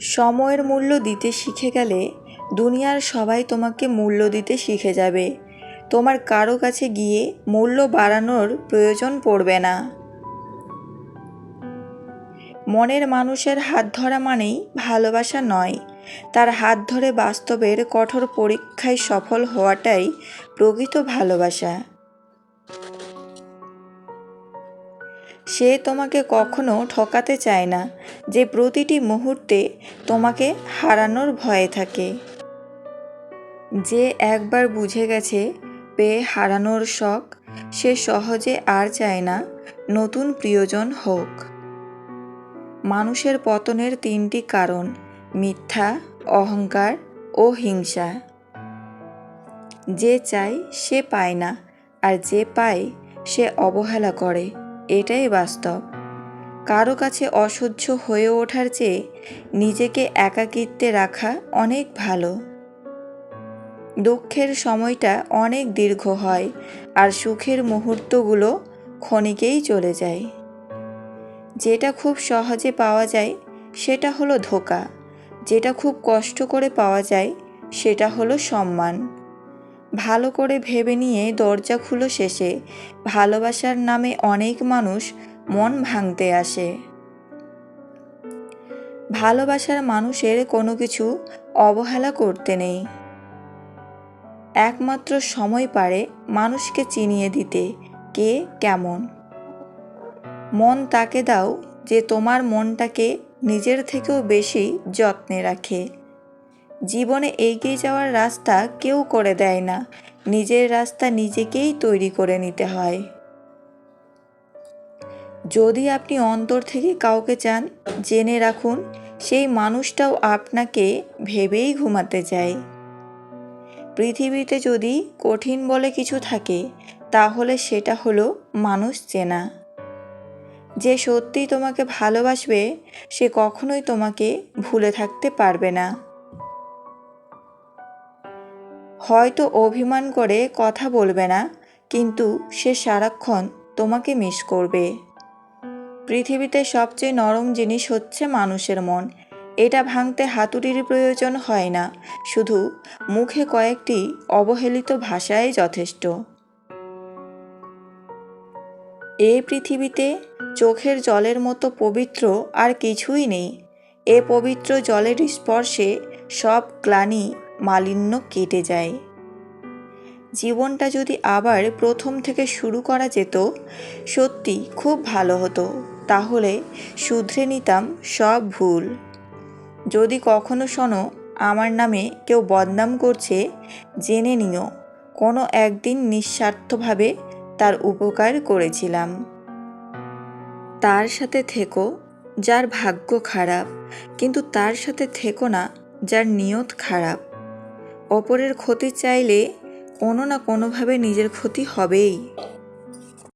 সময়ের মূল্য দিতে শিখে গেলে দুনিয়ার সবাই তোমাকে মূল্য দিতে শিখে যাবে। তোমার কারও কাছে গিয়ে মূল্য বাড়ানোর প্রয়োজন পড়বে না। মনের মানুষের হাত ধরা মানেই ভালোবাসা নয়। তার হাত ধরে বাস্তবের কঠোর পরীক্ষায় সফল হওয়াটাই প্রকৃত ভালোবাসা। সে তোমাকে কখনো ঠকাতে চায় না, যে প্রতিটি মুহূর্তে তোমাকে হারানোর ভয়ে থাকে। যে একবার বুঝে গেছে পেয়ে হারানোর শখ, সে সহজে আর চায় না, নতুন প্রিয়জন হোক। মানুষের পতনের তিনটি কারণ, মিথ্যা, অহংকার ও হিংসা। যে চায় সে পায় না, আর যে পায় সে অবহেলা করে। এটাই বাস্তব। কারও কাছে অসহ্য হয়ে ওঠার চেয়ে নিজেকে একাকিত্বে রাখা অনেক ভালো। দুঃখের সময়টা অনেক দীর্ঘ হয় আর সুখের মুহূর্তগুলো ক্ষণিকেই চলে যায়। যেটা খুব সহজে পাওয়া যায়, সেটা হলো ধোকা। যেটা খুব কষ্ট করে পাওয়া যায়, সেটা হলো সম্মান। ভালো করে ভেবে নিয়ে দরজা খুলো শেষে। ভালোবাসার নামে অনেক মানুষ মন ভাঙতে আসে। ভালোবাসার মানুষের কোনো কিছু অবহেলা করতে নেই। একমাত্র সময় পারে মানুষকে চিনিয়ে দিতে, কে কেমন। মন তাকে দাও যে তোমার মনটাকে নিজের থেকেও বেশি যত্নে রাখে। জীবনে এগিয়ে যাওয়ার রাস্তা কেউ করে দেয় না। নিজের রাস্তা নিজেকেই তৈরি করে নিতে হয়। যদি আপনি অন্তর থেকে কাউকে চান, জেনে রাখুন, সেই মানুষটাও আপনাকে ভেবেই ঘুমাতে চায়। পৃথিবীতে যদি কঠিন বলে কিছু থাকে, তাহলে সেটা হলো মানুষ চেনা। যে সত্যি তোমাকে ভালোবাসবে, সে কখনোই তোমাকে ভুলে থাকতে পারবে না। হয়তো অভিমান করে কথা বলবে না, কিন্তু সে সারাক্ষণ তোমাকে মিস করবে। পৃথিবীতে সবচেয়ে নরম জিনিস হচ্ছে মানুষের মন। এটা ভাঙতে হাতুড়ির প্রয়োজন হয় না, শুধু মুখে কয়েকটি অবহেলিত ভাষাই যথেষ্ট। এ পৃথিবীতে চোখের জলের মতো পবিত্র আর কিছুই নেই। এ পবিত্র জলের স্পর্শে সব গ্লানি মালিন্য কেটে যায়। জীবনটা যদি আবার প্রথম থেকে শুরু করা যেত, সত্যি খুব ভালো হতো। তাহলে শুধরে নিতাম সব ভুল। যদি কখনো শোনো, আমার নামে কেউ বদনাম করছে, জেনে নিও, কোনো একদিন নিঃস্বার্থভাবে তার উপকার করেছিলাম। তার সাথে থেকো, যার ভাগ্য খারাপ, কিন্তু তার সাথে থেকো না, যার নিয়ত খারাপ। অপরের ক্ষতি চাইলে কোনো না কোনোভাবে নিজের ক্ষতি হবেই।